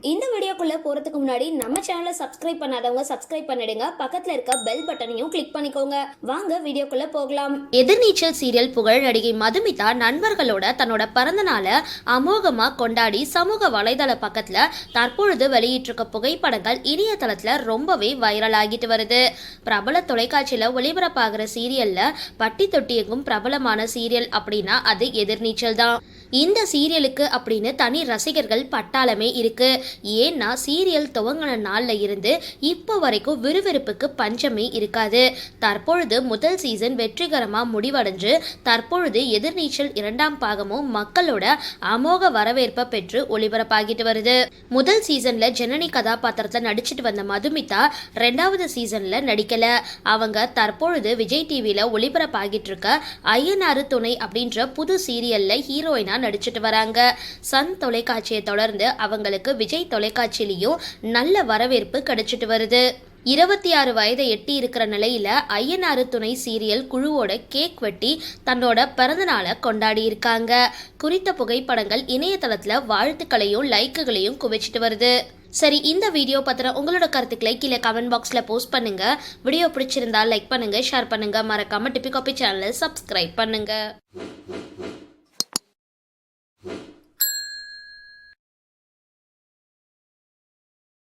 இந்த வீடியோக்குள்ளே போறதுக்கு முன்னாடி நம்ம சேனலை சப்ஸ்கிரைப் பண்ணாதவங்க சப்ஸ்கிரைப் பண்ணிடுங்க. பக்கத்தில் இருக்க பெல் பட்டனையும் கிளிக் பண்ணிக்கோங்க. வாங்க வீடியோக்குள்ளே போகலாம். எதிர்நீச்சல் சீரியல் புகழ் நடிகை மதுமிதா நண்பர்களோட தன்னோட பிறந்த நாளை அமோகமாக கொண்டாடி சமூக வலைதள பக்கத்தில் தற்பொழுது வெளியிட்டிருக்க புகைப்படங்கள் இணையதளத்தில் ரொம்பவே வைரல் ஆகிட்டு வருது. பிரபல தொலைக்காட்சியில் ஒளிபரப்பாகிற சீரியலில் பட்டி தொட்டியங்கும் பிரபலமான சீரியல் அப்படின்னா அது எதிர்நீச்சல் தான். இந்த சீரியலுக்கு அப்படின்னு தனி ரசிகர்கள் பட்டாளமே இருக்கு. ஏன்னா சீரியல் துவங்கின நாளில் இருந்து இப்போ வரைக்கும் விறுவிறுப்புக்கு பஞ்சமே இருக்காது. தற்பொழுது முதல் சீசன் வெற்றிகரமாக முடிவடைஞ்சு தற்பொழுது எதிர்நீச்சல் இரண்டாம் பாகமும் மக்களோட அமோக வரவேற்பை பெற்று ஒளிபரப்பாகிட்டு வருது. முதல் சீசன்ல ஜனனி கதாபாத்திரத்தை நடிச்சிட்டு வந்த மதுமிதா ரெண்டாவது சீசன்ல நடிக்கல. அவங்க தற்பொழுது விஜய் டிவியில ஒளிபரப்பாகிட்டு இருக்க ஐயனாறு துணை அப்படின்ற புது சீரியல்ல ஹீரோயினா நடிச்சிட்டு வராங்க. சன் தொலைக்காட்சியை தொடர்ந்து அவங்களுக்கு விஜய் தொலைக்காட்சி தொலைக்காட்சியிலையும் நல்ல வரவேற்பு கிடைச்சிட்டு வருது. இருபத்தி ஆறு வயதை எட்டி இருக்கிற நிலையில ஐயனாறு துணை சீரியல் குழுவோட கேக் வெட்டி தன்னோட பிறந்தநாளை கொண்டாடி இருக்காங்க. குறித்த புகைப்படங்கள் இணையதளத்துல வாழ்த்துக்களையும் லைக்குகளையும் குவிச்சிட்டு வருது. சரி இந்த வீடியோ பத்திர உங்களோட கருத்துக்களை கீழே கமெண்ட் பாக்ஸ்ல போஸ்ட் பண்ணுங்க. வீடியோ பிடிச்சிருந்தா லைக் பண்ணுங்க ஷேர் பண்ணுங்க. மறக்காம டிபி காபி சேனலை சப்ஸ்கிரைப் பண்ணுங்க.